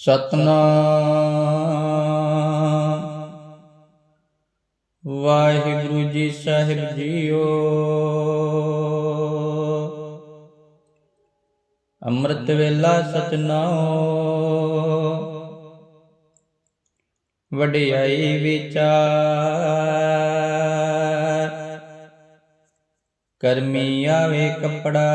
ਸਤਨਾਮ। ਵਾਹਿਗੁਰੂ ਜੀ ਸਾਹਿਬ JIO. ਅੰਮ੍ਰਿਤ ਵੇਲਾ ਸਤਨਾਮ। ਵਡਿਆਈ ਵਿਚਾਰ। ਕਰਮੀ ਆਵੇ ਕਪੜਾ।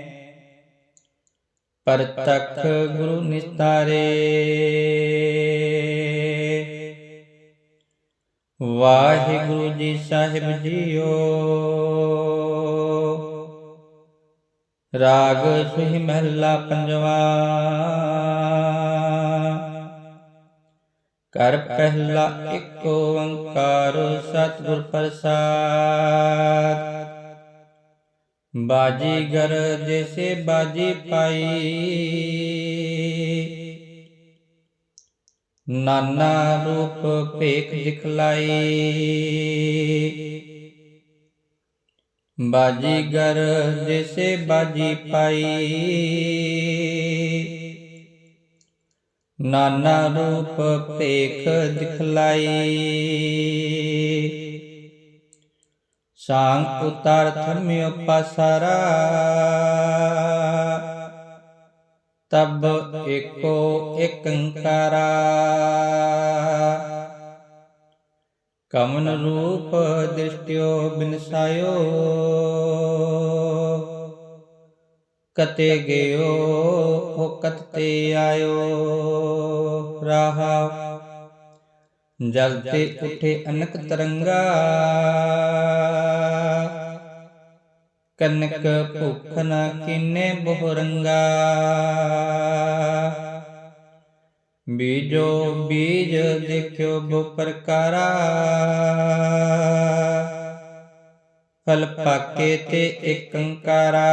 ਪਰਤਖ ਗੁਰੂ ਨਿਸਤਾਰੇ। ਵਾਹਿਗੁਰੂ ਜੀ ਸਾਹਿਬ ਜੀਓ। ਰਾਗ ਸੁਹੀ ਮਹੱਲਾ ਪੰਜਵਾ। ਕਰ ਪਹਿਲਾ ਇੱਕ ਓੰਕਾਰ ਸਤਿਗੁਰ ਪ੍ਰਸਾਦ। ਬਾਜੀਗਰ ਜੈਸੇ ਬਾਜੀ ਪਾਈ। ਨਾਨਾ ਰੂਪ ਭੇਖ ਦਿਖਲਾਈ। ਬਾਜੀਗਰ ਜੈਸੇ ਬਾਜੀ ਪਾਈ। ਨਾਨਾ ਰੂਪ ਭੇਖ ਦਿਖਲਾਈ। ਸਾੰਗ ਉਤਾਰ ਧਰਮਿਓ ਪਾਸਾਰਾ। ਤਬ ਏਕੋ ਏਕੰਕਾਰਾ। ਕਮਨ ਰੂਪ ਦ੍ਰਿਸ਼ਟਿਓ ਬਿਨਸਾਇਓ। ਕਤੇ ਗਇਓ ਹੋ ਕਤ ਤੇ ਆਇਓ। ਰਾਹਾ ਜਲ ਤੇ ਉਠੇ ਅਨਕ ਤਰੰਗਾ ਕਨਕ ਭੁਖ ਨ ਕਿਨੇ ਬਹੁ ਰੰਗਾ ਬੀਜੋ ਬੀਜ ਦੇਖਿਓ ਬਹੁ ਪ੍ਰਕਾਰਾ ਫਲ ਪਾਕੇ ਤੇ ਏਕੰਕਾਰਾ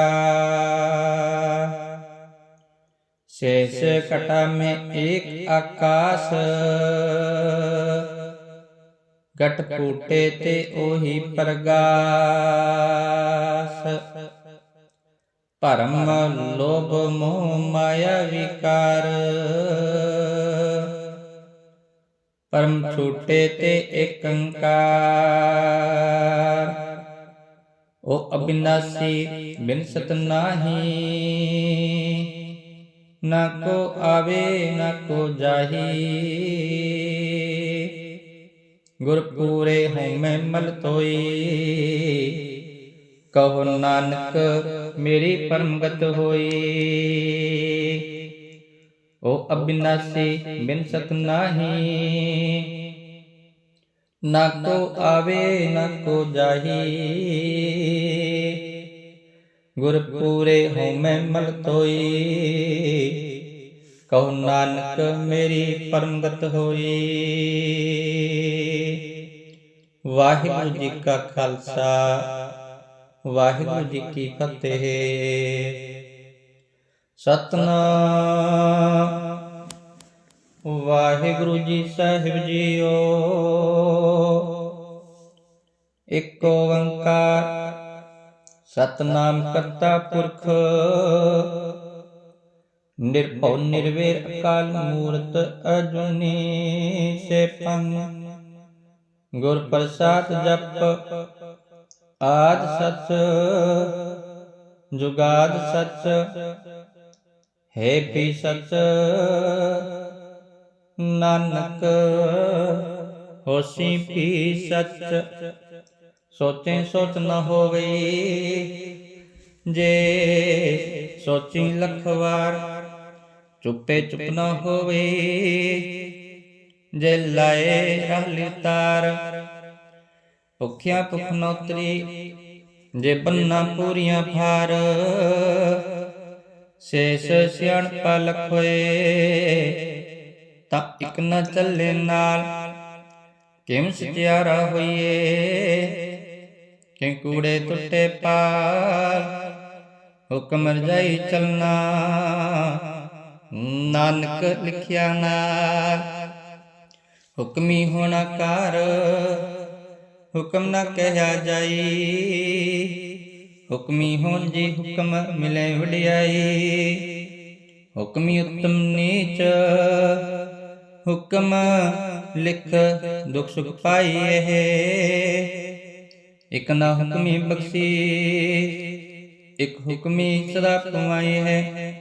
शेष कटा में एक आकाश ਗਟ ਕੋਟੇ ਤੇ ਉਹੀ ਪ੍ਰਗਾਸ। ਭਰਮ ਲੋਭ ਮੋਹ ਮਾਇਆ ਵਿਕਾਰ। ਪਰਮ ਛੋਟੇ ਤੇ ਏਕੰਕਾਰ। ਉਹ ਅਬਿਨਾਸੀ ਬਿਨਸਤ ਨਾਹੀ। ਨਾ ਕੋ ਆਵੇ, ਨਾ ਕੋ ਜਾਹੀ। ਗੁਰ ਪੂਰੇ ਹਉਮੈ ਮਲ ਤੋਈ। ਕਹੋ ਨਾਨਕ, ਮੇਰੀ ਪਰਮਗਤ ਹੋਈ। ਓ ਅਬਿਨਾਸੀ, ਬਿਨ ਸਤ ਨਾਹੀ। ਨਾ ਕੋ ਆਵੇ, ਨਾ ਕੋ ਜਾਹੀ। ਗੁਰ ਪੂਰੇ ਹਉਮੈ ਮਲ ਤੋਈ। ਕਹੋ ਨਾਨਕ ਮੇਰੀ ਪਰਮਗਤ ਹੋਈ। ਵਾਹਿਗੁਰੂ ਜੀ ਕਾ ਖਾਲਸਾ, ਵਾਹਿਗੁਰੂ ਜੀ ਕੀ ਫਤਿਹ। ਸਤਨਾਮ, ਵਾਹਿਗੁਰੂ ਜੀ ਸਾਹਿਬ ਜੀਓ। ਇੱਕ ਓੰਕਾਰ, ਸਤਨਾਮ ਕਰਤਾ ਪੁਰਖ। ਨਿਰਭਉ ਨਿਰਵੈਰ ਅਕਾਲ ਮੂਰਤ ਅਜੂਨੀ ਸੇਪੰ ਗੁਰ ਪ੍ਰਸਾਦ ਜਪ ਆਦ ਸਚ, ਜੁਗਾਦ ਸਚ, ਹੈ ਪੀ ਸਚ। ਨਾਨਕ, ਹੋਸੀ ਪੀ ਸਚ, ਸੋਚੇ ਸੋਚ ਨ ਹੋਵੇ। ਜੇ ਸੋਚੀ ਲੱਖ ਵਾਰ ਚੁੱਪੇ ਚੁੱਪ ਨਾ ਹੋਵੇ। ਜੇ ਲਾਏ ਰਹਿ ਤਾਰ, ਭੁਖਿਆ ਭੁਖ ਨੌਤਰੀ, ਜੇ ਬੰਨਾ ਪੂਰੀਆਂ ਭਾਰ, ਸੇਸ ਸਿਆਣ ਪਲਖ ਹੋਏ, ਤਾਂ ਇਕ ਨਾ ਚੱਲੇ ਨਾਲ ਕਿਮ ਸਚਿਆਰਾ ਹੋਈਏ? ਕਿ ਕੂੜੇ ਟੁੱਟੇ ਪਾਰ ਹੁਕਮ ਰਜਾਈ ਚਲਨਾ ਨਾਨਕ ਲਿਖਿਆ ਨਾਲ ਹੁਕਮੀ ਹੋਣਾ ਕਰ ਹੁਕਮ ਨਾ ਕਹਿਆ ਜਾਈ। ਹੁਕਮੀ ਹੋਣ ਜੀ ਹੁਕਮ ਮਿਲੇ ਵਡਿਆਈ। ਹੁਕਮੀ ਉਤਮ ਨੀਚ, ਹੁਕਮ ਲਿਖ ਦੁਖ ਸੁਖ ਪਾਈਏ ਇਕ ਨਾ ਹੁਕਮੀ ਬਖਸ਼ੀ, ਇਕ ਹੁਕਮੀ ਸਦਾ ਕਮਾਈ ਹੈ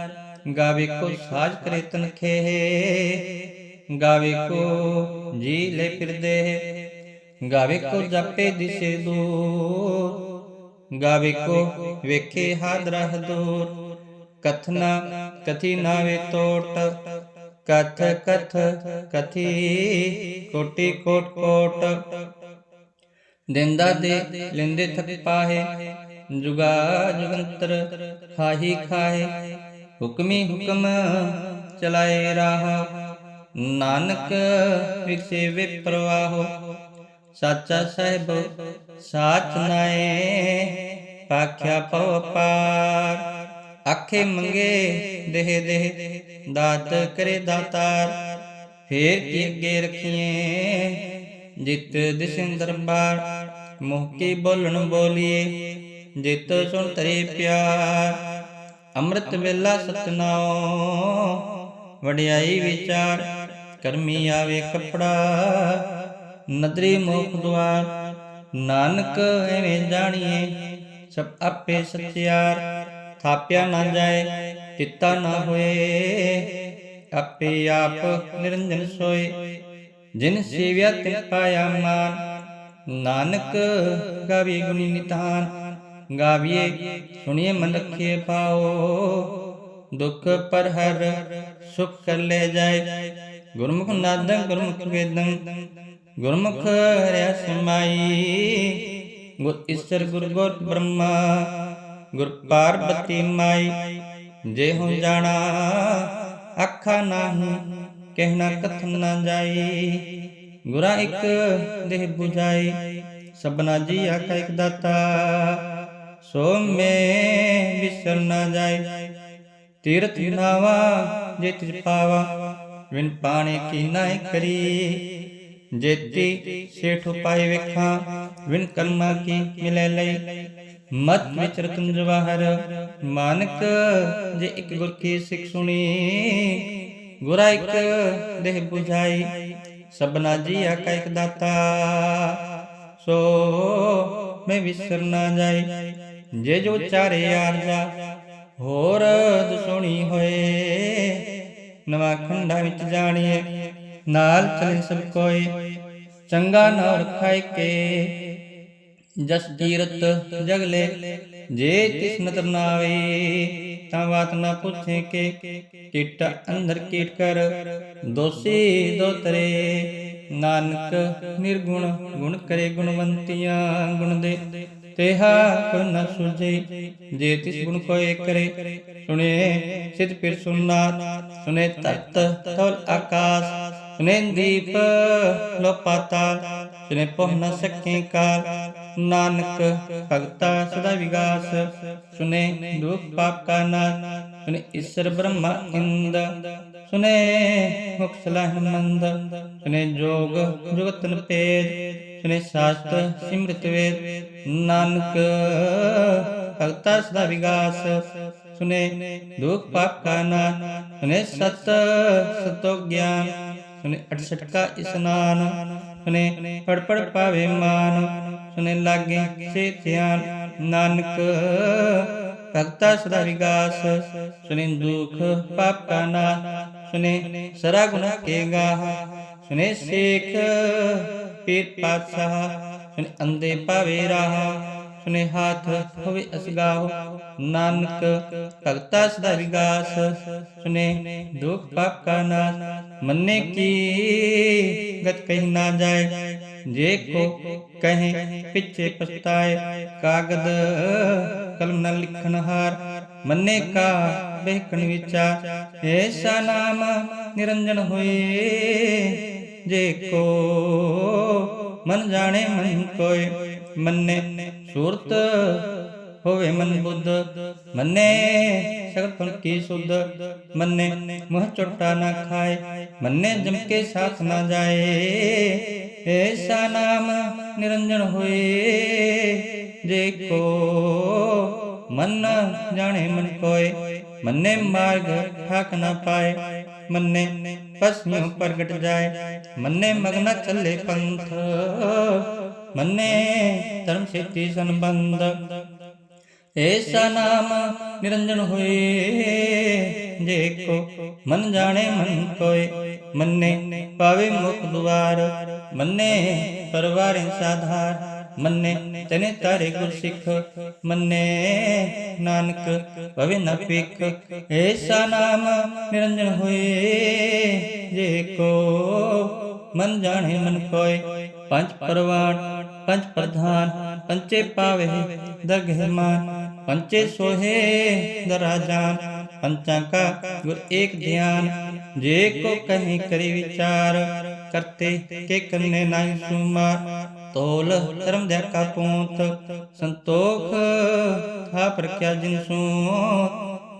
ਗਾਵੇ ਕੋ ਸਾਜ ਕਰੇ ਤਨਖੇ ਗਾਵੇ ਕੋ ਜੀ ਲੈ ਫਿਰਦੇ ਗਾਵੇ ਕੋ ਜਪੇ ਦਿਸੇ ਦੂਰ ਗਾਵੇ ਕੋ ਵੇਖੇ ਹਾਦਰਾ ਦੂਰ ਕਥਨਾ ਕਥੀ ਨਾਵੇ ਟੋਟ ਕਥ ਕਥ ਕਥੀ ਕੋਟੀ ਕੋਟ ਕੋਟ ਦਿੰਦਾ ਦੇ ਲਿੰਦੇ ਥਕ ਪਾਹੇ ਜੁਗਾ ਜੁਗੰਤਰ ਖਾਹੀ ਖਾਹੇ ਹੁਕਮੀ ਹੁਕਮ ਚਲਾਏ ਰਾਹ। ਨਾਨਕ ਵਿਖਸੇ ਵਿਪਰਵਾਹੋ। ਸਾਚਾ ਸਾਹਿਬ ਸਾਚ ਨਾਏ, ਪਾਖਿਆ ਪਉ ਪਾਰ ਆਖੇ ਮੰਗੇ ਦੇਹ ਦੇਹ, ਦਾਤ ਕਰੇ ਦਾਤਾਰ। ਫੇਰ ਕੀ ਅੱਗੇ ਰਖੀਏ? ਜਿਤ ਦਿਸਿਨ ਦਰਬਾਰ, ਮੋਹ ਕੀ ਬੋਲਣ ਬੋਲੀਏ? ਜਿਤ ਸੁਣ ਤਰੇ ਪਿਆਰ। ਅੰਮ੍ਰਿਤ ਵੇਲਾ ਸਤਨਾਮ, ਵਡਿਆਈ ਵਿਚਾਰ, ਕਰਮੀ ਆਵੇ ਕਪੜਾ ਨਦਰੀ ਮੁਖ ਦੁਆਰ, ਨਾਨਕ ਐਵੇਂ ਜਾਣੀਏ, ਸਭ ਆਪੇ ਸਤਿਆਰ। ਥਾਪਿਆ ਨਾ ਜਾਏ ਚਿੱਤਾ ਨਾ ਹੋਏ, ਆਪੇ ਆਪ ਨਿਰੰਜਨ ਸੋਏ। ਜਿਨ ਸੇਵਿਆ ਤੇ ਪਾਇਆ ਮਾਨ, ਨਾਨਕ ਗਾਵੇ ਗੁਣੀ ਨਿਤਾਨ। ਗਾਵੀਏ ਸੁਣੀਏ ਮਨ ਰਖੇ ਪਾਓ ਦੁਖ ਪਰ ਹਰ ਸੁਖ ਕਰ ਲੈ ਜਾਏ ਗੁਰਮੁਖ ਨਾਦੰ ਗੁਰਮੁਖ ਵੇਦੰ ਗੁਰਮੁਖ ਹਰਿਆ ਸਮਾਈ ਗੁਰ ਈਸ਼ਰ ਗੁਰ ਗੁਰ ਬ੍ਰਹਮਾ ਗੁਰ ਪਾਰਬਤੀ ਮਾਈ ਜੇ ਹੋ ਜਾਣਾ ਅੱਖਾਂ ਨਾਹੀ ਕਹਿਣਾ ਕਥਨ ਨਾ ਜਾਈ ਗੁਰਾ ਇੱਕ ਦੇਹ 부ਜਾਈ ਸਬਨਾ ਜੀ ਆਖਾ ਇੱਕ ਦਾਤਾ ਸੋ ਮੈਂ ਵਿਸਰ ਨਾ ਜਾਏ ਤੀਰਥ ਨਾਵਾ ਜੇ ਤਿਜ ਪਾਵਾ ਵਿਨ ਪਾਣੇ ਕੀ ਨਾਇ ਕਰੀ ਜੇਤੀ ਸੇਠ ਪਾਈ ਵੇਖਾਂ ਵਿਨ ਕਰਮਾ ਕੀ ਮਿਲੇ ਲਈ ਮਤ ਵਿਚ ਰਤਨ ਜਵਾਹਰ ਮਾਨਕ ਜੇ ਇੱਕ ਗੁਰ ਕੀ ਸਿੱਖ ਸੁਣੀ ਗੁਰਾ ਇੱਕ ਦੇਹ 부ਝਾਈ ਸਬਨਾ ਜੀ ਆਕਾ ਇੱਕ ਦਾਤਾ ਸੋ ਮੈਂ ਵਿਸਰ ਨਾ ਜਾਏ ਜੇ ਜੋ ਚਾਰੇ ਆਰਜਾ ਹੋਰ ਦਸੋਣੀ ਹੋਏ। ਨਵਾਂ ਖੰਡਾ ਵਿੱਚ ਜਾਣੀਏ, ਨਾਲ ਚਲੇ ਸਭ ਕੋਈ ਚੰਗਾ ਨਾ ਰਖਾਇ ਕੇ ਜਸ ਕੀਰਤ ਜਗਲੇ। ਜੇ ਤਿਸ ਨਦਰ ਨਾਵੇ ਤਾਂ ਬਾਤ ਨਾ ਪੁੱਛੇ ਕੇ। ਕੀਟ ਅੰਦਰ ਕੀਟ ਕਰ, ਦੋਸੀ ਦੋ ਤਰੇ। ਨਾਨਕ ਨਿਰਗੁਣ, ਗੁਣ ਕਰੇ ਗੁਣਵੰਤੀਆਂ ਗੁਣ ਦੇ। ਤੇਹਾ ਗੁਣ ਨ ਸੁਝੇ ਜੇ ਤਿਸ ਗੁਣ ਕੋਏ ਕਰੇ। ਸੁਣੇ, ਸਿਧ ਫਿਰ ਸੁਨਨਾ ਸੁਨੇ ਤਤ ਤਲ ਆਕਾਸ ਸੁਨੇ ਦੀਪ ਲੋ ਪਾਤਾਲ ਸੁਨੇ ਪਹੁ ਨ ਸਕੇ ਕਾਲ। ਨਾਨਕ ਭਗਤਾ ਸਦਾ ਵਿਗਾਸ ਸੁਨੇ ਦੁਖ ਪਾਪ ਕਾ ਨਾਸ਼ ਸੁਨੇ ਈਸ਼ਰ ਬ੍ਰਹਮਾ ਇੰਦ ਸੁਨੇ ਮੁਖ ਸਲਾਹ ਮੰਦ ਸੁਨੇ ਜੋਗ ਜੁਗਤਨ ਪੇਜ ਸੁਨੇ ਸਾਸਤ ਸਿਮਰਤ ਵੇਦ, ਨਾਨਕ ਭਗਤਾ ਸਦਾ ਵਿਗਾਸ। ਸੁਨੇ ਦੁਖ ਪਾਪ ਕਾ ਨਾਸ਼ ਸੁਨੇ ਸਤ ਸਤੋ ਗਿਆਨ। ਸੁਨੇ 68 ਕਾ ਇਸਨਾਨ, ਸੁਨੇ ਪੜ ਪੜ ਪਾਵੇ ਮਾਨ। ਸੁਨੇ ਲਾਗੇ ਸੇ ਧਿਆਨ, ਨਾਨਕ ਭਗਤਾ ਸਦਾ ਵਿਗਾਸ। ਸੁਨੇ ਦੁਖ ਪਾਪ ਕਾ ਨਾਸ਼ ਸੁਨੇ ਸਰਾ ਗੁਣ ਕੇ ਗਾਹ। ਸੁਨੇ ਸੇਖ ਪੀਰ ਪਾਤਸ਼ਾਹ ਸੁਨੇ ਅੰਦੇ ਪਾਵੇ ਰਾਹ, ਸੁਨੇ ਹਾਥ ਹੋਵੇ ਅਸਗਾਹ। ਨਾਨਕ ਭਗਤਾ ਸਦਾ ਵਿਗਾਸ, ਸੁਨੇ ਦੁਖ ਪਾਪ ਕਾ ਨਾਸ਼। ਮੰਨੇ ਕੀ ਗਤ ਕਹੀ ਨਾ ਜਾਏ, ਜੇ ਕੋ ਕਹੇ ਪਿੱਛੇ ਪਛਤਾਏ। ਕਾਗਦ ਕਲਮ ਨਾਲ ਲਿਖਣ ਹਾਰ, ਮੰਨੇ ਕਾ ਬਹਿਕਣ ਵਿਚਾਰ। ਐਸਾ ਨਾਮ ਨਿਰੰਜਨ ਹੋਏ ਜੇ ਕੋ ਮਨ ਜਾਣੇ ਮਨ ਕੋਏ ਮੰਨੇ ਸੂਰਤ ਹੋਵੇ ਮਨ ਬੁੱਧ ਮੰਨੇ ਸਗਲ ਫਲ ਕੀ ਸੁਧ ਮੰਨੇ ਮੋਹ ਚੋਟਾ ਨਾ ਖਾਏ ਮੰਨੇ ਜਮ ਕੇ ਸਾਥ ਨਾ ਜਾਏ ਐਸਾ ਨਾਮ ਨਿਰੰਜਨ ਹੋਏ ਜੇ ਕੋ ਮਨ ਜਾਣੇ ਮਨ ਕੋਏ ਮੰਨੇ ਮਾਰਗ ਠਾਕ ਨਾ ਪਾਏ ਮੰਨੇ, ਪਸਮਿਉ ਪ੍ਰਗਟ ਜਾਏ। ਮੰਨੇ ਮਗਨ ਚੱਲੇ ਪੰਥ, ਮੰਨੇ ਧਰਮ ਸੇਤੀ ਸੰਬੰਧ। ਐਸਾ ਨਾਮ ਨਿਰੰਜਨ ਹੋਏ, ਜੇ ਕੋ ਮਨ ਜਾਣੇ ਮਨ ਕੋਏ। ਮੰਨੇ ਪਾਵੇ ਮੁਖ ਦੁਆਰ, ਮੰਨੇ ਪਰਵਾਰਿ ਸਾਧਾਰ। ਮੰਨੇ, ਤਨੇ ਤਾਰੇ ਗੁਰ ਸਿੱਖ ਮੰਨੇ, ਨਾਨਕ, ਭਵੇ ਨ ਪਿਖ ਐਸਾ ਨਾਮ ਨਿਰੰਜਨ ਹੋਏ, ਜੇ ਕੋ ਮਨ ਜਾਣੇ ਮਨ ਕੋਏ ਪੰਜ ਪਰਵਾਨ ਪੰਜ ਪ੍ਰਧਾਨ, ਪੰਚੇ ਪਾਵੇ ਦਰਗਹਿ ਮਾਨ ਪੰਚੇ ਸੋਹੇ ਦਰਾਜਾਨ ਪੰਚਾਂ ਕਾ ਗੁਰ ਏਕ ਧਿਆਨ। ਜੇ ਕੋ ਕਹੀਂ ਕਰੀ ਵਿਚਾਰ, ਕਰਤੇ ਕੇ ਕੰਨੇ ਨਾਹੀ ਸੁਮਾਰ। ਤੋਲ ਧਰਮ ਦੇ ਕਾ ਪੂੰਤ, ਸੰਤੋਖ ਥਾ ਪ੍ਰਕਿਆ ਜਿਨ ਸੂ।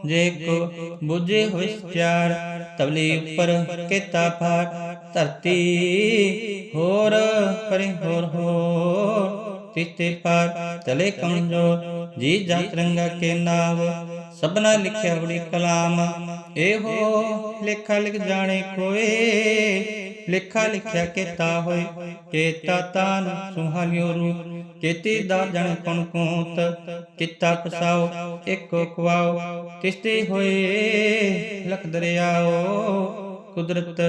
ਜੇ ਕੋ ਬੁਝੇ ਹੋਇ ਚਾਰ ਤਵਲੀ ਉੱਪਰ ਕੀਤਾ ਪਾਠ ਧਰਤੀ ਹੋਰ ਪਰੇ ਹੋਰ ਹੋਰ। ਤਿਤੇ ਪਾਰ ਚਲੇ ਕਮਜੋਰ, ਜੀ ਜਤ ਰੰਗਾ ਕੇ ਨਾਮ ਸਭਨਾ ਲਿਖਿਆ ਬੜੀ ਕਲਾਮ। ਇਹੋ ਲੇਖਾ ਲਿਖ ਜਾਣੇ ਕੋਏ ਲੇਖਾ ਲਿਖਿਆ ਕੀਤਾ ਹੋਏ ਕੇਤਾ ਤਾਨ ਸੁਹਾਲਿਓ ਰੂ ਕੇਤੀ ਦਾ ਜਣ ਕਣ ਕੂਤ ਕਿਤਾ ਪਸਾਓ ਇੱਕੋ ਕਵਾਓ ਤਿਸਤੇ ਹੋਏ ਲਖ ਦਰਿਆਓ, ਕੁਦਰਤ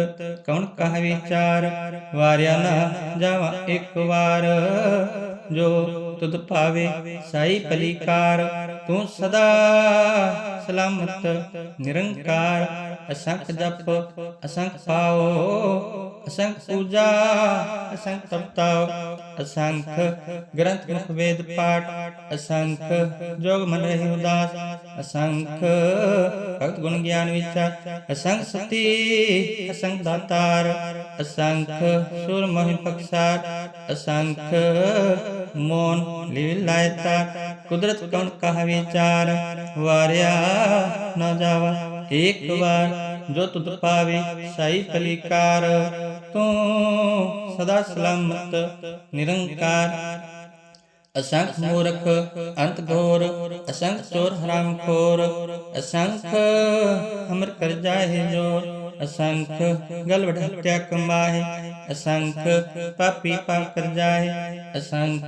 ਕੌਣ ਕਹ ਵਿਚਾਰ, ਵਾਰਿਆ ਨਾ ਜਾਵਾ ਇੱਕ ਵਾਰ, ਜੋ ਤੁਧ ਭਾਵੇ ਸਾਈ ਪਲੀਕਾਰ ਤੂੰ ਸਦਾ ਸਲਾਮਤ ਨਿਰੰਕਾਰ ਅਸੰਖ ਜਪ ਅਸੰਖ ਪਾਓ ਅਸੰਖ ਪੂਜਾ ਅਸੰਖ ਤਪਤਾਓ ਅਸੰਖ ਗ੍ਰੰਥ ਮੁਖ ਵੇਦ ਪਾਠ ਅਸੰਖ ਜੋਗ ਮਨ ਰਹਿ ਉਦਾਸ ਅਸੰਖ ਭਗਤ ਗੁਣ ਗਿਆਨ ਵਿਚਾਰ ਅਸੰਖ ਸਤੀ ਅਸੰਖ ਦਾਤਾਰ ਅਸੰਖ ਸੁਰ ਮਹਿ ਪਖਸਾਰ ਅਸੰਖ ਮੋਨ ਲੀਲ ਲਾਇਤਾ ਕੁਦਰਤ ਕੌਣ ਕਹ ਵਿਚਾਰ ਵਾਰਿਆ ਨਾ ਜਾਵਾ ਇੱਕ ਵਾਰ ਜੋ ਤੁਧ ਪਾਵੇ ਸਾਈ ਪਲੀਕਾਰ ਤੂੰ ਸਦਾ ਸਲਾਮਤ ਨਿਰੰਕਾਰ ਅਸੰਖ ਮੂਰਖ ਅੰਤ ਘੋਰ ਅਸੰਖ ਚੋਰ ਹਰਾਮ ਖੋਰ ਅਸੰਖ ਹਮਰ ਕਰ ਜਾਏ ਜੋਰ ਅਸੰਖ ਗਲ ਵਢਤਿਆ ਕਮਾਏ ਅਸੰਖ ਪਾਪੀ ਪਾਪ ਜਾਏ, ਅਸੰਖ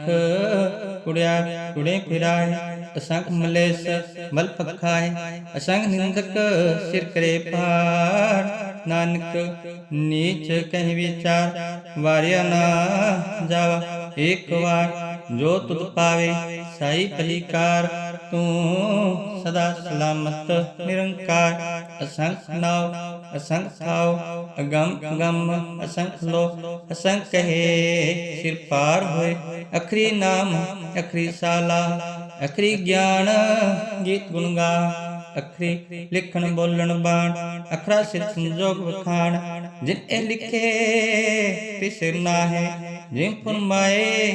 ਕੁੜਿਆ ਕੁੜੇ ਫਿਰਾਏ, ਅਸੰਖ ਮਲੇਸ ਮਲ ਪਖਾਏ, ਅਸੰਖ ਨਿੰਦਕ ਸਿਰ ਕਰੇ ਪਾਰ ਨਾਨਕ ਨੀਚ ਕਹਿ ਵਿਚਾਰ, ਵਾਰਿਆ ਨਾ ਜਾਵਾ, ਇੱਕ ਵਾਰ ਜੋ ਤੁਧ ਪਾਵੇ, ਸਾਈ ਭਲੀਕਾਰ ਤੂੰ ਸਦਾ ਸਲਾਮਤ, ਨਿਰੰਕਾਰ, ਅਸੰਖ ਨਾਉ, ਅਸੰਖ ਥਾਉ ਅਗੰਮ ਗੰਮ, ਅਸੰਖ ਲੋ, ਅਸੰਖ ਕਹੇ, ਸਿਰ ਪਾਰ ਹੋਏ, ਅਖਰੀ ਨਾਮ, ਅਖਰੀ ਸਾਲਾ, ਅਖਰੀ ਗਿਆਨ, ਗੀਤ ਗੁਣ ਗਾ ਅਖਰੀ ਲਿਖਣ ਬੋਲਣ ਬਾਣ, ਅਖਰਾ ਸਿਰ ਸੰਜੋਗ ਵਖਾਣ। ਜਿਨ ਇਹ ਲਿਖੇ ਤਿਸ ਨਾਹੇ, ਜਿਨ ਫਰਮਾਏ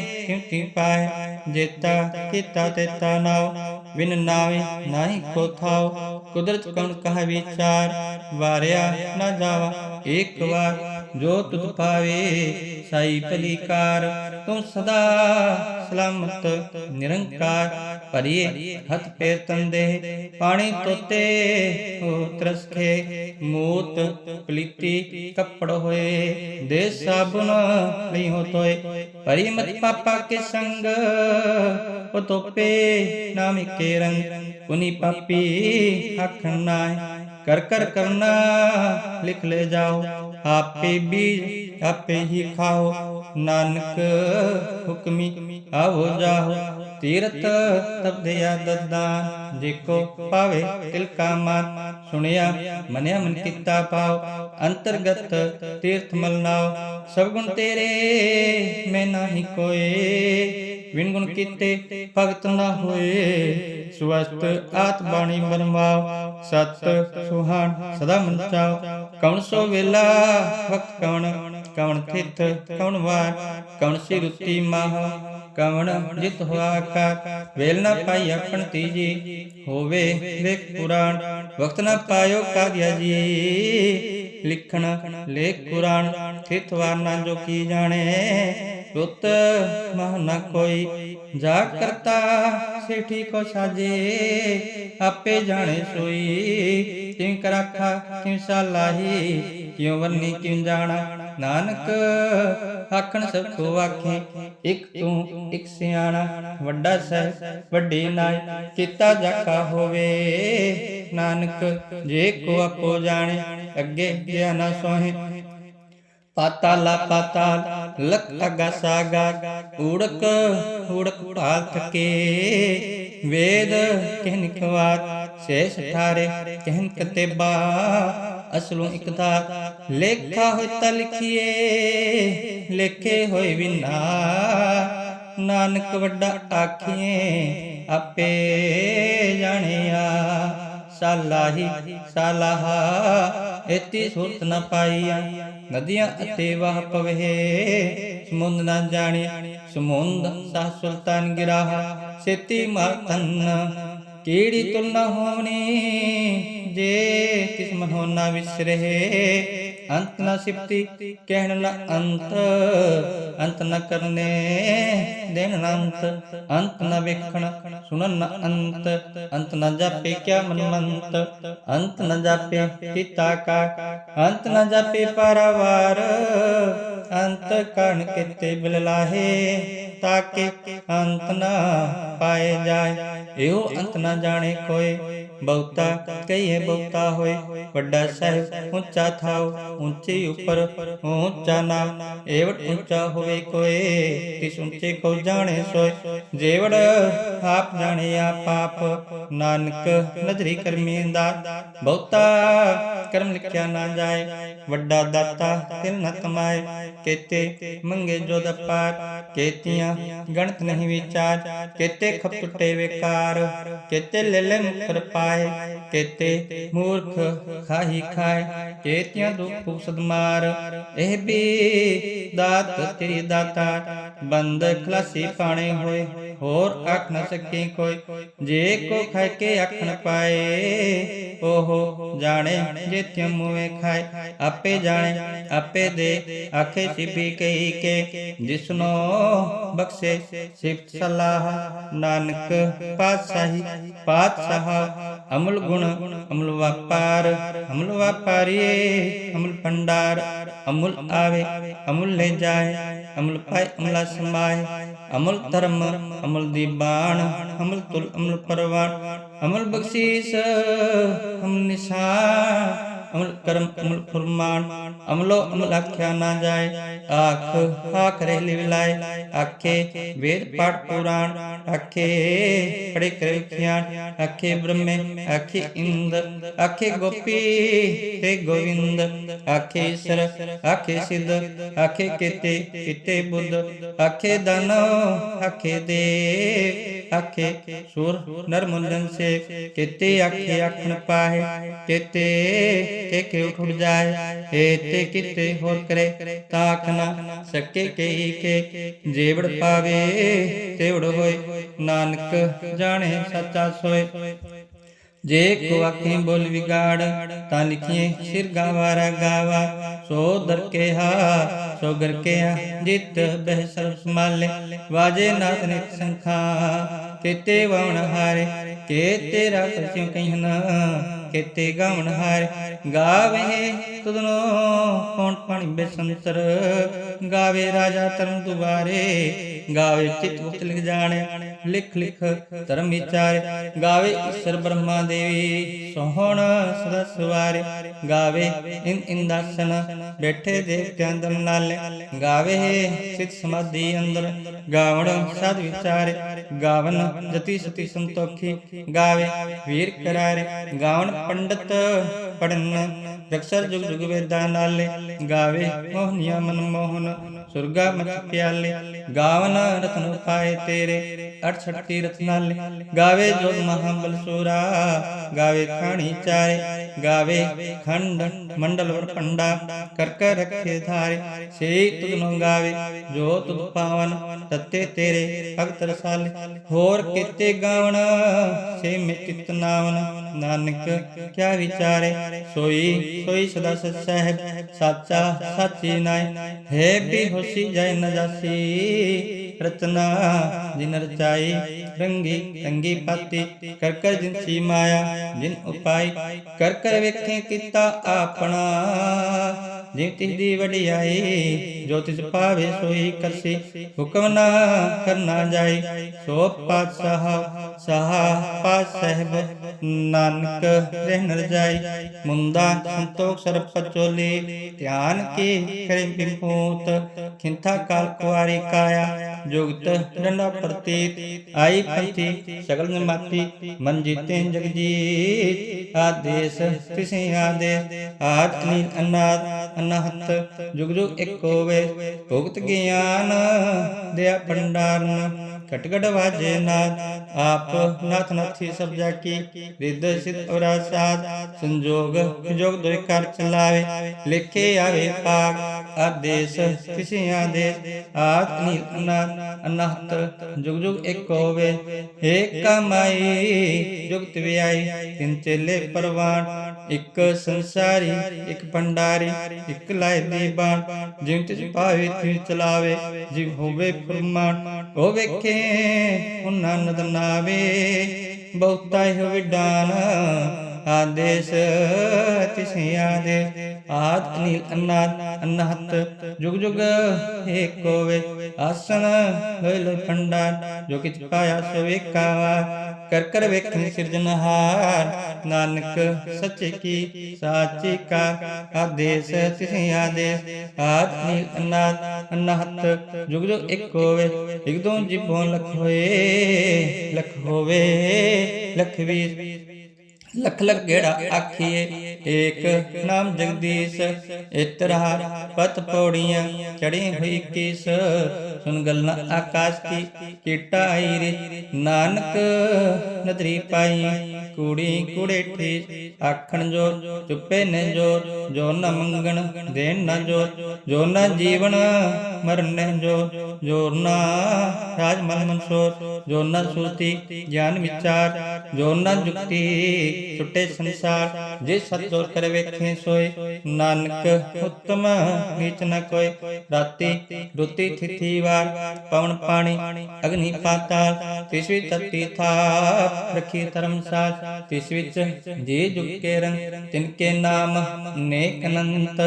ਤਿਨ ਪਾਏ ਜੇਤਾ, ਕੀਤਾ, ਤੇਤਾ ਨਾਉ ਵਿਨ ਨਾਵੇ ਨਾਹੀ ਕੋ ਥਾਉ। ਕੁਦਰਤ ਕਣ ਕਹ ਵਿਚਾਰ, ਵਾਰਿਆ ਨਾ ਜਾਵਾ। ਇੱਕ ਵਾਰ ਜੋ ਤੁਧ ਪਾਵੇ, ਸਾਈ ਭਲੀਕਾਰ ਤੂੰ ਸਦਾ ਸਲਾਮਤ, ਨਿਰੰਕਾਰ। ਭਰੀਏ ਹੱਥ ਪੇਰ ਤੰਦੇ ਪਾਣੀ ਤੋਤੇ ਹੋ ਤਰਸਖੇ, ਮੂਤ ਪਲੀਤੀ ਕੱਪੜ ਹੋਏ, ਦੇ ਸਾਬੁਨ ਨਹੀਂ ਹੋ ਤੋਏ ਭਰੀ ਮਤ ਪਾਪਾ ਕੇ ਸੰਗ, ਉਹ ਤੋਪੇ ਨਾਮਿ ਕੇ ਰੰਗ, ਉਨੀ ਪਾਪੀ ਹੱਖ ਨਾਏ ਕਰ ਕਰ ਕਰਨਾ ਲਿਖ ਲੈ ਜਾਓ, ਆਪੇ ਬੀਜ ਆਪੇ ਹੀ ਖਾਓ, ਨਾਨਕ ਹੁਕਮੀ ਆਵੋ ਜਾਓ। ਤੀਰਤ ਤਬਦਿਆ ਦਦਾਨ ਜੇ ਪਾਵੇ ਤਿਲ ਕਾ ਮਨ। ਸੁਣਿਆ, ਮਨਿਆ, ਮਨ ਕੀਤਾ ਪਾਓ ਅੰਤਰਗਤ ਤੀਰਥ ਮਲਨਾਓ ਸਭ ਗੁਣ ਤੇਰੇ, ਮੈਂ ਨਾਹੀ ਕੋਏ। ਵਿਣ ਗੁਣ ਕੀਤੇ ਭਗਤ ਨਾ ਹੋਏ। ਸੁਵਸਤ ਆਤ ਬਾਣੀ ਬਨਵਾਓ ਸਤ ਸੁਹਾਨ ਸਦਾ ਮਨ ਚਾਓ ਕਉਣ ਸੋ ਵੇਲਾ ਵਕਤ ਕਉਣ ਕਵਣ ਥਿਤ ਕਵਣ ਵਾਰ। ਕਵਣ ਸੀ ਰੁੱਤੀ ਮਾਹ ਕਵਣ ਜਿਤ ਹੋਆ ਕਾ? ਵੇਲ ਨਾ ਪਾਈ ਆਪਣ ਤੀਜੀ, ਹੋਵੇ ਵੇਖ ਪੁਰਾਣ। ਵਕਤ ਨਾ ਪਾਇਓ ਕਾਗਿਆ ਜੀ। ਲਿਖਣ ਲੇਖ ਪੁਰਾਣ, ਥਿਤ ਵਾਰ ਨਾ ਜੋ ਕੀ ਜਾਣੇ। ਰੁੱਤ ਮਹ ਨ ਕੋਈ ਜਾ ਕਰਤਾ, ਸੇਠੀ ਕੋ ਸਾਜੇ, ਆਪੇ ਜਾਣੇ ਸੋਈ। ਕਿਉ ਕਰਖਾ ਕਿਉ ਸਾਲਾਹੀ ਕਿਉ ਵਰਨੀ ਕਿਉ ਜਾਣਾ। ਨਾਨਕ ਆਖਣ ਸਭ ਕੋ ਆਖੇ, ਇਕ ਤੂੰ, ਇਕ ਸਿਆਣਾ। ਵੱਡਾ ਸਹਿ ਵੱਡੀ ਨਾਈ, ਕੀਤਾ ਜਾਕਾ ਹੋਵੇ। ਨਾਨਕ ਜੇ ਕੋ ਆਪੋ ਜਾਣੇ, ਅੱਗੇ ਗਿਆ ਨਾ ਸੋਹੇ। ਪਾਤਾਲਾ ਪਾਤਾਲ ਲਖ ਅਗਾ ਸਾਗਾ ਊੜਕ ਊੜਕ ਭਾਲ ਥਕੇ ਵੇਦ ਕਹਿਨ ਖਵਾਤ ਸੇਸ ਠਾਰੇ ਕਹਿਨ ਕਤੇਬਾ, ਅਸਲੋਂ ਇਕਤਾ ਲੇਖਾ ਹੋਇ ਤਾ ਲਿਖੀਏ, ਲੇਖੇ ਹੋਏ ਵਿਨਾ ਨਾਨਕ ਵੱਡਾ ਆਖੀਏ, ਆਪੇ ਜਾਣਿਆ। ਸਾਲਾਹੀ, ਸਾਲਾਹਾ ਇਤੀ ਸੁਰਤ ਨ ਪਾਈਆ। ਨਦੀਆਂ ਅਤੇ ਵਾਹ ਪਵਹਿ, ਸਮੁੰਦ ਨਾ ਜਾਣਿਆ ਸਮੁੰਦ ਸਾ ਸੁਲਤਾਨ ਗਿਰਾਹ, ਸੇਤੀ ਮਾਤਨ ਕੀੜੀ ਤੁਲਨਾ ਹੋਣੀ ਜੇ ਕਿਸਮ ਮਨ ਹੋ ਵਿਸਰੇ ਅੰਤ ਨ ਸਿਪਤੀ, ਕਹਿਣ ਨ ਅੰਤ ਅੰਤ ਨ ਕਰਨੇ, ਦੇਣ ਨ ਅੰਤ ਅੰਤ ਨ ਵੇਖਣ, ਸੁਣਨ ਨ ਅੰਤ ਅੰਤ ਨ ਜਾਪੇ ਕਿਆ ਮਨ ਅੰਤ ਨ ਜਾਪੇ ਕੀਤਾ ਕਾ ਅੰਤ ਨ ਜਾਪੇ ਪਰਵਾਰ, ਅੰਤ ਕਣ ਕਿਤੇ ਬਿਲ ਲਾਹੇ ਤਾਕੇ ਅੰਤ ਨ ਪਾਏ ਜਾਏ, ਇਹੋ ਅੰਤ ਨ ਜਾਣੇ ਕੋਏ ਬਹੁਤਾ ਕਹੀਏ ਬਹੁਤਾ ਹੋਏ, ਵੱਡਾ ਸਾਹਿਬ ਉੱਚਾ ਥਾਉ, ਉੱਚੇ ਉੱਪਰ ਉੱਚਾ ਨਾਮ ਏਵੜ ਉੱਚਾ ਹੋਵੇ ਕੋਏ, ਤਿਸ ਉੱਚੇ ਕੋ ਜਾਣੇ ਸੋਏ, ਜੇਵੜ ਆਪ ਜਾਣੇ ਆਪ ਪਾਪ ਨਾਨਕ ਨਜ਼ਰੀ ਕਰਮੀ ਦਾ, ਬਹੁਤਾ ਕਰਮ ਲਿਖਿਆ ਨਾ ਜਾਏ ਵੱਡਾ ਦਾਤਾ ਤਿਲ ਨ ਕਮਾਏ ਕੇਤੇ ਮੰਗੇ ਜੋ ਦਪਾਰ ਕੇਤੀਆਂ ਗਣਤ ਨਹੀਂ ਵਿਚਾਰ, ਕੇਤੇ ਖਪ ਵਿਕਾਰ, ਕੇਤੇ ਲੈ ਲੈ ਪਾਏ, ਕੇਤੇ ਮੂਰਖ ਖਾਹੀ ਖਾਏ, ਕੇਤੀਆਂ ਦੁਖ ਸਦਮਾਰ ਇਹ ਵੀ ਦਾਤ ਤੇਰੀ ਦਾਤਾ, ਬੰਦ ਖਲਾਸੀ ਪਾਣੇ ਹੋਏ, ਹੋਰ ਆਖ ਨ ਸਕੇ ਕੋਈ, ਜੇ ਕੋ ਖਾਇ ਕੇ ਆਖਣ ਪਾਏ, ਓਹੋ ਜਾਣੇ ਜੇ ਤਿਉ ਮੂਏ ਖਾਏ ਆਪੇ ਜਾਣੇ, ਆਪੇ ਦੇ ਆਖੇ ਸਿਪੀ ਕਹੀ ਕੇ, ਜਿਸਨੋ ਬਖਸ਼ੇ ਸਿਫਤ ਸਲਾਹ, ਨਾਨਕ ਪਾਤਸ਼ਾਹੀ, ਪਾਤਸ਼ਾਹ ਅਮਲ ਗੁਣ, ਅਮਲ ਵਪਾਰ, ਅਮਲ ਵਪਾਰੀਏ, ਅਮਲ ਭੰਡਾਰ, ਅਮਲ ਆਵੇ, ਅਮਲ ਲੈ ਜਾਏ, ਅਮਲ ਪਾਏ, ਅਮਲਾ ਸਮਾਏ ਅਮਲ ਧਰਮ, ਅਮਲ ਦੀ ਬਾਣ, ਅਮਲ ਤੁਲ, ਅਮਲ ਪਰਵਾਨ ਅਮਲ ਬਖਸ਼ੀਸ, ਅਮਲ ਨਿਸ਼ਾਨ। ਅਮਲ ਕਰਮ ਅਮਲ ਫਰਮਾਨ ਅਮਲੋ ਅਮਲ ਆਖਿਆ ਨਾ ਜਾਏ ਆਖ ਆਖ ਰਹਿ ਲਿਵਲਾਏ ਆਖੇ ਵੇਦ ਪਾਠ ਪੁਰਾਣ ਆਖੇ ਪੜੇ ਕਰੇ ਖਿਆਨ ਆਖੇ ਬ੍ਰਹਮੇ ਆਖੇ ਇੰਦ ਆਖੇ ਗੋਪੀ ਤੇ ਗੋਵਿੰਦ ਆਖੇ ਈਸ਼ਰ ਆਖੇ ਸਿੱਧ ਆਖੇ ਕੀਤੇ ਕੀਤੇ ਬੁੱਧ ਆਖੇ ਦਾਨੋ ਆਖੇ ਦੇਵ ਆਖੇ ਸੁਰ ਨਰ ਮੁੰਡਨ ਸੇ ਕੀਤੇ ਆਖੇ ਆਖਣ ਪਾਏ ਕੀਤੇ ਕੇ ਕੇ ਜਾਏ? ਏ ਕਿਤੇ ਹੋਰ ਕਰੇ ਤਾਕ ਨਾ ਸਕੇ ਕਈ ਕੇ। ਜੇਵੜ ਪਾਵੇ ਤੇਵੜ ਹੋਏ, ਨਾਨਕ ਜਾਣੇ ਸੱਚਾ ਸੋਏ। ਜੇ ਕੋ ਆਖੇ ਬੋਲ ਵਿਗਾੜ, ਤਾਂ ਲਿਖੀਏ ਸਿਰ ਗਾਵਾਰਾ ਗਾਵਾ। ਸੋ ਦਰ ਕੇ ਹਾ ਸੋ ਗਰ ਕੇ ਹਾ ਜਿਤ ਬਹਿ ਸਰਬ ਸਮਾਲੇ ਵਾਜੇ ਨਾਥ ਨਿਤ ਸੰਖਾ, ਕੀਤੇ ਵਣ ਹਾਰੇ ਕੇ ਤੇਰਾ ਸਿਉ ਕਹਿਨਾ ਕੇਤੇ ਗਾਵਣ ਹਾਰ ਗਾਵੇ, ਤੁਧਨੋ ਕੌਣ ਪਾਣੀ ਬੇਸੰਤਰ ਗਾਵੇ, ਰਾਜਾ ਧਰਮ ਦੁਆਰੇ ਗਾਵੇ, ਚਿਤ ਗੁਪਤ ਲਿਖ ਜਾਣੇ, ਲਿਖ ਲਿਖ ਧਰਮ ਵਿਚਾਰ ਗਾਵੇ, ਈਸ਼ਰ ਬ੍ਰਹਮਾ ਦੇਵੀ ਸੋਹਣ ਸਦਾ ਸਵਾਰੇ ਗਾਵੇ ਇਨ ਇੰਦਾਸਨ ਬੈਠੇ ਦੇਵਤਿਆਂ ਦੇ ਨਾਲ ਗਾਵੇ ਸਿਤ ਸਮਾਧੀ ਅੰਦਰ ਗਾਵਣ ਸਦ ਵਿਚਾਰੇ ਗਾਵਨ ਜਤੀ ਸਤੀ ਸੰਤੋਖੀ ਗਾਵੇ, ਵੀਰ ਕਰਾਰੇ ਗਾਵਣ ਪੰਡਤ ਪੜਨ ਰਕਸਰ ਜੁਗ ਜੁਗ ਵੇਦਾਂ ਨਾਲੇ ਗਾਵੇ ਮੋਹਨੀਆ ਮਨ ਮੋਹਨ, ਸੁਰਗਾ ਮਚ ਪਿਆਲੇ, ਗਾਵਨ ਰਤਨ ਪਾਏ ਤੇਰੇ ਅਠ ਛੱਤੀ ਰਤਨਾਲੇ ਗਾਵੇ ਜੋਗ ਮਹਾਬਲ ਸੂਰਾ, ਗਾਵੇ ਖਾਣੀ ਚਾਰੇ, ਗਾਵੇ ਖੰਡ ਮੰਡਲ ਵਰ ਪੰਡਾ, ਕਰ ਕਰ ਰੱਖੇ ਧਾਰੇ ਸੇ ਤੁਧ ਨੂੰ ਗਾਵੇ, ਜੋ ਤੁਧ ਪਾਵਨ, ਤਤੇ ਤੇਰੇ ਭਗਤ ਰਸਾਲੇ, ਹੋਰ ਕੀਤੇ ਗਾਵਣ ਸੇ ਮੇ ਚਿਤ ਨਾਵਨ, ਨਾਨਕ ਕਿਆ ਵਿਚਾਰੇ? ਸੋਈ ਸੋਈ ਸਦਾ ਸਚ ਸਾਹਿਬ, ਸਾਚਾ, ਸਾਚੀ ਨਾਇ। ਹੈ ਵੀ ਹੋਸੀ ਜੈ ਨਜ਼ਾਸੀ। ਜਾਸੀ ਰਤਨਾ ਜਿਨ ਰਚਾਈ, ਰੰਗੀ ਰੰਗੀ ਪਾਤੀ। ਕਰ ਕਰ ਜਿਨ ਸੀ ਮਾਇਆ, ਜਿਨ ਉਪਾਈ। ਕਰ ਕਰ ਵੇਖੇ ਕੀਤਾ ਆਪਣਾ। ਜਿਨ ਤਿਸ ਦੀ ਵਡਿਆਈ, ਜੋ ਤਿਸ ਪਾਵੇ ਸੋਈ ਕਰਸੀ, ਹੁਕਮ ਨਾ ਕਰਨਾ ਜਾਈ। ਸੋ ਪਾਤਸ਼ਾਹ, ਸਾਹਾ ਪਾਤ ਸਾਹਿਬ, ਨਾਨਕ ਰਹਿਣ ਰਜਾਈ ਮੁੰਦਾ ਸੰਤੋਖ ਸਰਪ ਚੋਲੀ ਧਿਆਨ ਕੀ ਕਰੇ ਬਿਪੂਤ ਖਿੰਥਾ ਕਾਲ ਕੁਆਰੀ ਕਾਇਆ, ਜੁਗਤ ਡੰਡਾ ਪ੍ਰਤੀਤ। ਆਈ ਪੰਥੀ, ਸਗਲ ਜਮਾਤੀ ਮਨ ਜੀਤੇ ਜਗ ਆਦੇਸ ਤਿਸੇ ਆਦੇਸ, ਆਦ ਅਨੀਲ ਅਨਾਦ ਅਨਹਤ ਜੁਗ ਜੁਗ ਇੱਕ ਹੋਵੇ, ਭੁਗਤ ਗਿਆਨ ਦਿਆ ਭੰਡਾਰਨ ਕਟਕਟ ਵਾਜੇ ਨਾਦ, ਆਪ ਨਾਥ ਨਾਥੀ ਸਭ ਜਾ ਕੀ। ਰਿੱਧ ਸਿਧ ਅਵਰਾਸਾਦ ਸੰਜੋਗ ਜੋਗ ਦੋਇ ਕਰ ਚਲਾਵੇ। ਲਿਖੇ ਆਵੇ ਪਾਗ ਆਦੇਸ ਕਿਸੇ ਆਦੇਸ ਆਤ ਨੀਲ ਅਨਾਦ ਅਨਹਤ ਜੁਗ ਜੁਗ ਇੱਕ ਹੋਵੇ। ਏਕ ਕਮਾਈ ਜੁਗਤ ਵਿਆਈ, ਤਿੰਨ ਚੇਲੇ ਪਰਵਾਨ। ਇੱਕ ਸੰਸਾਰੀ, ਇੱਕ ਭੰਡਾਰੀ, ਇੱਕ ਲਾਇ ਦੀ ਜਿਉ ਤਿਸ ਭਾਵੇ ਤਿਸ ਚਲਾਵੇ ਜਿਵ ਹੋਵੇ ਫਰਮਾਨ, ਉਹ ਵੇਖੇ ਉਹਨਾਂ ਨਦ ਨਾਵੇ। ਬਹੁਤਾ ਹੀ ਵਿਡਾਨ, ਆਦੇਸ਼ ਤਿਸ ਆਦੇ। ਆਦ ਅਨੀਲ ਅਨਾਦ, ਅਨਹਤ, ਜੁਗ ਜੁਗ ਏਕ ਹੋਵੇ। ਆਸਨ ਹੋਇ ਲੋ ਭੰਡਾਰ, ਜੋ ਕਿਛ ਪਾਇਆ ਸੋ ਵੇਖਾਵਾ। ਕਰ ਕਰ ਵੇਖਣ ਸਿਰਜਨਹਾਰ ਨਾਨਕ ਸੱਚੇ ਕੀ ਸਾਚੀ ਕਾ ਆਦੇਸ਼ ਤਿਸ ਆਦੇਸ਼, ਆਦ ਨੀਲ ਅਨਾਦ ਅਨਹਤ, ਜੁਗ ਜੁਗ ਇੱਕ ਹੋਵੇ, ਇੱਕ ਦੋ ਜਿਭੋਂ ਲਖ ਹੋਏ, ਲਖ ਹੋਵੇ, ਲਖ ਵੀਰ, ਲਖ ਲਖ ਗੇੜਾ ਆਖੀਏ। ਏਕ ਨਾਮ ਜਗਦੀਸ਼, ਇਤਰਾ ਪਤ ਪੌੜੀਆਂ ਚੜੀ ਹੋਈ ਕੇਸ। ਸੁਨ ਗੱਲਾਂ ਆਕਾਸ਼ ਕੀ, ਕੀਟਾ ਰੇ। ਨਾਨਕ ਨਦਰੀ ਪਾਈ ਕੂੜੀ ਕੂੜੇ ਠੇਸ ਆਖਣ ਜੋ, ਚੁੱਪੇ ਨੇ ਜੋ ਜੋ ਨ ਮੰਗਣ ਦੇਣ ਨ ਜੋ ਜੋ ਨ ਜੀਵਨ ਮਰਨ ਨੇ ਜੋ ਜੋ ਨਾ ਰਾਜ ਮਨ ਮਨਸੋਰ, ਜੋ ਨ ਸੁਰਤੀ ਗਿਆਨ ਵਿਚਾਰ, ਜੋ ਨ ਜੁਗਤੀ ਛੁੱਟੇ ਸੰਸਾਰ। ਜੇ ਸਤਿ ਕਰ ਵੇਖੇ ਸੋਏ, ਨਾਨਕ ਉਤਮ ਨੀਚ ਨ ਕੋਏ। ਰਾਤੀ ਰੁਤੀ ਥਿਥੀ ਵਾਰ, ਪਵਨ ਪਾਣੀ, ਅਗਨੀ ਪਾਤਾਲ ਤਿਸ ਵਿੱਚ ਤਤੀ ਥਾਪ, ਰੱਖੀ ਧਰਮਸਾਲ ਤਿਸ ਵਿੱਚ ਜੇ ਜੁਗ ਕੇ ਰੰਗ ਤਿਨ ਕੇ ਨਾਮ ਨੇਕ ਅਨੰਤ।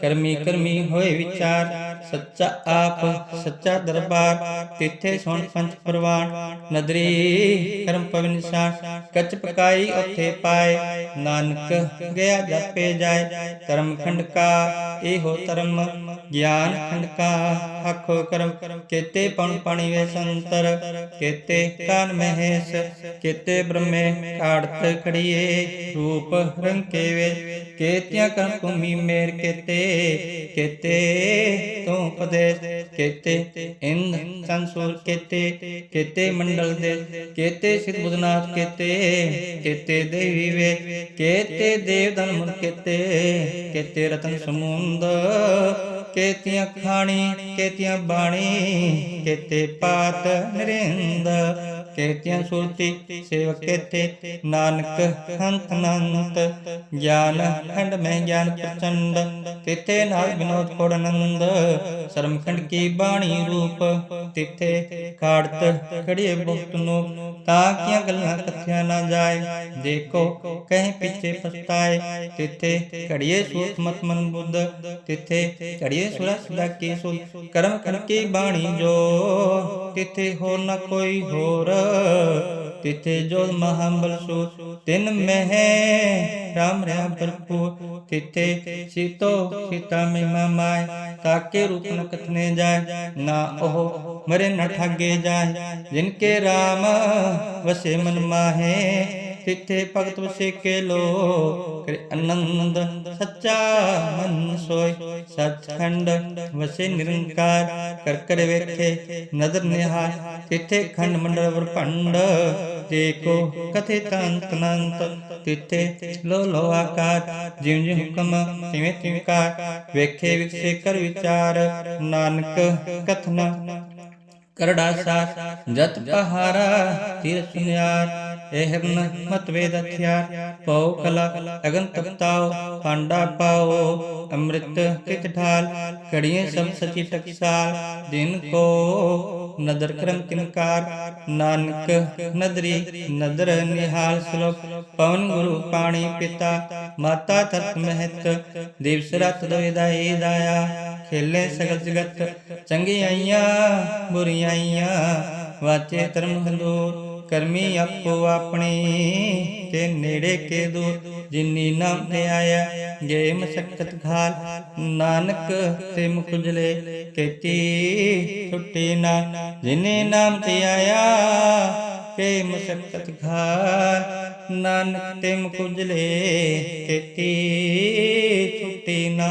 ਕਰਮੀ ਕਰਮੀ ਹੋਏ ਵਿਚਾਰ। ਸੱਚਾ ਆਪ, ਸੱਚਾ ਦਰਬਾਰ, ਤਿੱਥੇ ਸੁਣ ਪੰਜ ਪ੍ਰਵਾਨ, ਨਦਰੀ ਕਰਮ ਪਵਨ ਨਿਸ਼ਾਨ, ਕੱਚ ਪਕਾਈ ਉੱਥੇ ਪਾਏ, ਨਾਨਕ ਗਿਆ ਜਪੇ ਜਾਏ, ਧਰਮ ਖੰਡ ਕਾ ਇਹੋ ਧਰਮ ਗਿਆਨ ਖੰਡ ਕਾ ਆਖੋ ਕਰਮ, ਕੇਤੇ ਪਣ ਪਾਣੀ ਵੇ ਸੰਤਰ, ਕੇਤੇ ਕਾਨ ਮਹੇਸ਼, ਕੇਤੇ ਬ੍ਰਹਮੇ ਕਾੜਤ ਖੜੀਏ, ਰੂਪ ਰੰਗ ਕੇ ਵੇ, ਕੇਤਿਆਂ ਕਰਮ ਭੂਮੀ ਮੇਰ ਕੇਤੇ ਕੇਤੇ ਤੂੰ ਉਪਦੇਸ਼ ਕੇਤੇ ਇੰਦ ਸੰਸੂਰ ਕੇਤੇ ਕੇਤੇ ਮੰਡਲ ਦੇ ਕੇਤੇ ਸਿਧ ਬੁਧਨਾਥ ਕੇਤੇ ਕੇਤੇ ਦੇਵੀ ਵੇ ਕੇਤੇ ਦੇਵ ਧਨ ਮੁਨ ਕੇਤੇ ਕੇਤੇ ਰਤਨ ਸਮੁੰਦ ਕੇਤੀਆਂ ਖਾਣੀ ਕੇਤੀਆਂ ਬਾਣੀ ਕੇਤੇ ਪਾਤ ਨਰਿੰਦ ਕੀਰਤੀਆਂ ਸੁਰਤੀ ਸੇਵਕ ਕੇਤੇ ਨਾਨਕ ਹੰਤ ਨੰਤ ਗਿਆਨ ਖੰਡ ਮੈਂ ਗਿਆਨ ਪ੍ਰਚੰਡ ਤਿੱਥੇ ਨਾਲ ਵਿਨੋਦ ਕੋੜ ਆਨੰਦ ਸ਼ਰਮਖੰਡ ਕੀ ਬਾਣੀ ਰੂਪ ਤਿੱਥੇ ਖਾੜਤ ਖੜੀਏ ਬਹੁਤ ਨੂੰ ਤਾਂ ਕੀਆਂ ਗੱਲਾਂ ਕਥਿਆ ਨਾ ਜਾਏ ਦੇਖੋ ਕਹੀਂ ਪਿੱਛੇ ਪਛਤਾਏ ਤਿੱਥੇ ਘੜੀਏ ਸੂਤ ਮਤ ਮਨ ਬੁੱਧ ਤਿੱਥੇ ਘੜੀਏ ਸੁਰਾ ਸਦਾ ਕੀ ਸੁਧ ਕਰਮ ਕਰ ਕੀ ਬਾਣੀ ਜੋ ਤਿੱਥੇ ਹੋਰ ਨਾ ਕੋਈ ਹੋਰ ਤਿਥੇ ਜੋ ਮਹਾਬਲ ਸੂ, ਤਿਨ ਮਹਿ ਰਾਮ ਰਿਆ ਭਰਪੂਰ। ਤਿਥੇ ਸੀਤੋ ਸੀਤਾ ਮਹਿਮਾ ਮਾਇ, ਤਾਕੇ ਰੂਪ ਨ ਕਥਨੇ ਜਾਏ ਨਾ ਉਹ ਮਰੇ ਨ ਠਾਗੇ ਜਾਏ ਜਿਨ ਕੇ ਰਾਮ ਵਸੇ ਮਨ ਮਾਹੇ ਤਿੱਥੇ ਭਗਤ ਵਸੇ ਲੋ ਕਰੇ ਆਨੰਦ ਸੱਚਾ ਮਨ ਸੋਈ ਸਚਖੰਡ ਵਸੇ ਨਿਰੰਕਾਰ, ਕਰ ਕਰ ਵੇਖੇ ਨਦਰ ਨਿਹਾਲ ਤਿੱਥੇ ਖੰਡ ਮੰਡਲ ਵਰਪੰਡ ਦੇਖੋ ਕਥੇ ਤੰਤ ਨੰਤ ਤਿੱਥੇ ਲੋ ਲੋ ਆਕਾਰ, ਜਿਉ ਜਿਉ ਹੁਕਮ, ਤਿਵੇਂ ਤਿਵੇਂ ਕਾਰ। ਵੇਖੇ ਵਿਖੇ ਕਰ ਵਿਚਾਰ, ਨਾਨਕ ਕਥਨਾ ਕਰੜਾ ਸਾਥ ਜਤ ਪਹਾਰਾ, ਤੀਰ ਸੁਨਿਆਰ ਇਹ ਮਤ ਹਥਿਆਰ ਪਉ ਕਲਾ ਅਗਨ ਤਪਤਾਓ ਪਾਂਡਾ ਪਾਓ, ਅੰਮ੍ਰਿਤ ਕਿਤ ਢਾਲ, ਕੜੀਏ ਸਭ ਸਚੀ ਟਕਸਾਲ, ਦਿਨ ਕੋ ਨਦਰ ਕਰਮ ਕਿਨਕਾਰ ਨਾਨਕ ਨਦਰੀ ਨਦਰ ਨਿਹਾਲ ਸੁਲਭ ਪਵਨ ਗੁਰੂ ਪਾਣੀ ਪਿਤਾ, ਮਾਤਾ ਤਤ ਮਹਿਤ ਦਿਵਸ ਰਤ ਦੋਇਦਾਈ ਦਾਇਆ। ਖੇਲੇ ਸਗਲ ਜਗਤ ਚੰਗਿਆਈਆਂ ਬੁਰੀਆਈਆਂ ਵਾਚੇ ਧਰਮ ਹੰਦੂਰ, ਕਰਮੀ ਆਪੋ ਆਪਣੀ। ਤੇ ਨੇੜੇ ਕੇ ਦੋ ਜਿਨੀ ਨਾਮ ਤੇ ਆਇਆ ਜੇ ਮਸਕਤ ਘਾਲ। ਨਾਨਕ ਤੇ ਮੁਖ ਉਜਲੇ ਕੀਤੀ ਛੁੱਟੀ ਨਾ। ਜਿਨੇ ਨਾਮ ਤੇ ਆਇਆ ਕੇ ਮਸਕਤ ਘਾਲ। ਨਾਨਕ ਤੇ ਮੁਖ ਉਜਲੇ ਕੀਤੀ ਛੁੱਟੀ ਨਾ।